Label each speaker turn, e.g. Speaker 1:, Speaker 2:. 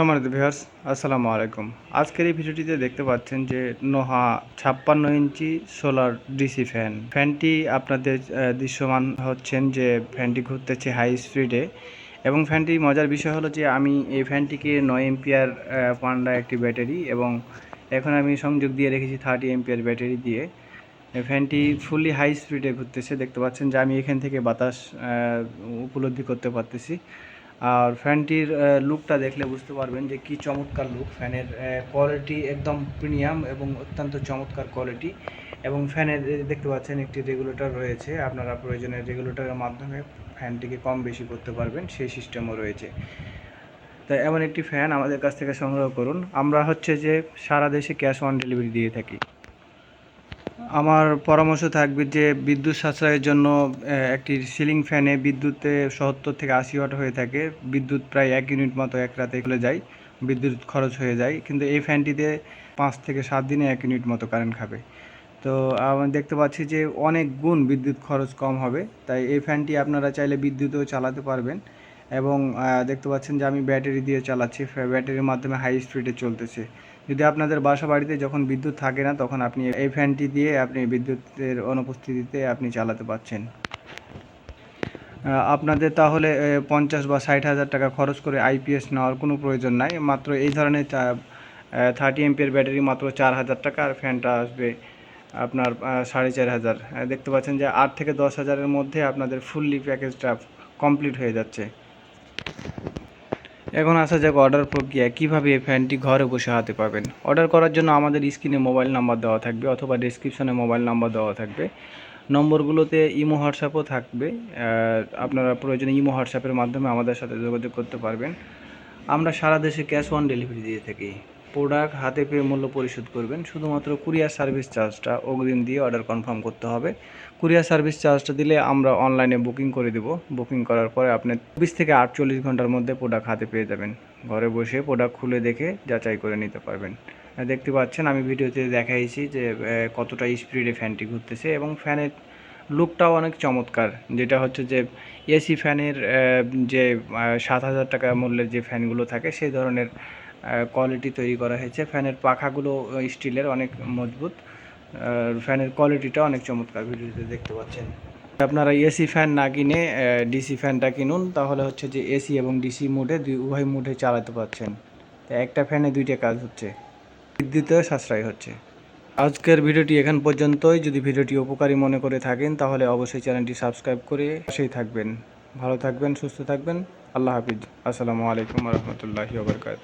Speaker 1: সম্মানিত ভিউয়ার্স আসসালামু আলাইকুম। আজকের এই ভিডিওটিতে দেখতে পাচ্ছেন যে নোহা ছাপ্পান্ন ইঞ্চি সোলার ডিসি ফ্যান। ফ্যানটি আপনাদের দৃশ্যমান হচ্ছেন যে ফ্যানটি ঘুরতেছে হাই স্পিডে এবং ফ্যানটি মজার বিষয় হলো যে আমি এই ফ্যানটিকে নয় এম্পিয়ার পান্ডা একটি ব্যাটারি এবং এখন আমি সংযোগ দিয়ে রেখেছি থার্টি এম্পিয়ার ব্যাটারি দিয়ে। ফ্যানটি ফুললি হাই স্পিডে ঘুরতেছে, দেখতে পাচ্ছেন যে আমি এখান থেকে বাতাস উপলব্ধি করতে পারতেছি। আর ফ্যানটির লুকটা দেখলে বুঝতে পারবেন যে কি চমৎকার লুক ফ্যানের কোয়ালিটি একদম প্রিমিয়াম এবং অত্যন্ত চমৎকার কোয়ালিটি এবং ফ্যানের দেখতে পাচ্ছেন একটি রেগুলেটর রয়েছে। আপনারা প্রয়োজনে রেগুলেটরের মাধ্যমে ফ্যানটিকে কম বেশি করতে পারবেন, সেই সিস্টেমও রয়েছে। তো এমন একটি ফ্যান আমাদের কাছ থেকে সংগ্রহ করুন। আমরা হচ্ছে যে সারা দেশে ক্যাশ অন ডেলিভারি দিয়ে থাকি। আমার পরামর্শ থাকবে যে বিদ্যুৎ সাশ্রয়ের জন্য একটি সিলিং ফ্যানে বিদ্যুতে সত্তর থেকে আশি ওয়াট হয়ে থাকে। বিদ্যুৎ প্রায় এক ইউনিট মতো এক রাতে খুলে যায়। বিদ্যুৎ খরচ হয়ে যায়। কিন্তু এই ফ্যানটিতে পাঁচ থেকে সাত দিনে এক ইউনিট মতো কারেন্ট খাবে। তো আমি দেখতে পাচ্ছি যে অনেক গুণ বিদ্যুৎ খরচ কম হবে। তাই এই ফ্যানটি আপনারা চাইলে বিদ্যুতেও চালাতে পারবেন। এবং দেখতে পাচ্ছেন যে আমি ব্যাটারি দিয়ে চালাচ্ছি। ব্যাটারির মাধ্যমে হাই স্পিডে চলতেছে। যদি আপনাদের বাসা বাড়িতে যখন বিদ্যুৎ থাকে না, তখন আপনি এই ফ্যানটি দিয়ে আপনি বিদ্যুতের অনুপস্থিতিতে আপনি চালাতে পারছেন। আপনাদের তাহলে পঞ্চাশ বা ষাট হাজার টাকা খরচ করে আইপিএস নেওয়ার কোনো প্রয়োজন নাই। মাত্র এই ধরনের থার্টি এমপিয়ার ব্যাটারি মাত্র চার হাজার টাকা, আর ফ্যানটা আসবে আপনার সাড়ে চার হাজার। দেখতে পাচ্ছেন যে আট থেকে দশ হাজারের মধ্যে আপনাদের ফুললি প্যাকেজটা কমপ্লিট হয়ে যাচ্ছে। এখন আসা যাক অর্ডার প্রক্রিয়া। কীভাবে এই ফ্যানটি ঘরে বসে হাতে পাবেন? অর্ডার করার জন্য আমাদের স্ক্রিনে মোবাইল নাম্বার দেওয়া থাকবে অথবা ডিসক্রিপশনে মোবাইল নাম্বার দেওয়া থাকবে। নম্বরগুলোতে ইমো হোয়াটসঅ্যাপও থাকবে। আপনারা প্রয়োজনে ইমো হোয়াটসঅ্যাপের মাধ্যমে আমাদের সাথে যোগাযোগ করতে পারবেন। আমরা সারা দেশে ক্যাশ অন ডেলিভারি দিয়ে থাকি। প্রোডাক্ট হাতে পেয়ে মূল্য পরিশোধ করবেন। শুধুমাত্র কুরিয়ার সার্ভিস চার্জটা অগ্রিম দিয়ে অর্ডার কনফার্ম করতে হবে। কুরিয়ার সার্ভিস চার্জটা দিলে আমরা অনলাইনে বুকিং করে দেব। বুকিং করার পরে আপনি চব্বিশ থেকে আটচল্লিশ ঘণ্টার মধ্যে প্রোডাক্ট হাতে পেয়ে যাবেন। ঘরে বসে প্রোডাক্ট খুলে দেখে যাচাই করে নিতে পারবেন। দেখতে পাচ্ছেন আমি ভিডিওতে দেখাইছি যে কতটা স্পিডে ফ্যানটি ঘুরতেছে এবং ফ্যানের লুকটাও অনেক চমৎকার। যেটা হচ্ছে যে, এসি ফ্যানের যে সাত হাজার টাকা মূল্যের যে ফ্যানগুলো থাকে, সেই ধরনের কোয়ালিটি তৈরি করা হয়েছে। ফ্যানের পাখাগুলো স্টিলের অনেক মজবুত। ফ্যানের কোয়ালিটিটা অনেক চমৎকার ভিডিওতে দেখতে পাচ্ছেন। আপনারা এসি ফ্যান না কিনে ডিসি ফ্যানটা কিনুন, তাহলে হচ্ছে যে এসি এবং ডিসি মোডে, দুই, উভয় মোডে চালাতে পারছেন। তো একটা ফ্যানে দুইটা কাজ হচ্ছে। বিদ্যুতেও সাশ্রয় হচ্ছে। আজকের ভিডিওটি এখান পর্যন্তই। যদি ভিডিওটি উপকারী মনে করে থাকেন, তাহলে অবশ্যই চ্যানেলটি সাবস্ক্রাইব করে পাশেই থাকবেন। ভালো থাকবেন, সুস্থ থাকবেন। আল্লাহ হাফিজ। আসসালামু আলাইকুম রহমতুল্লাহি ওবরকাত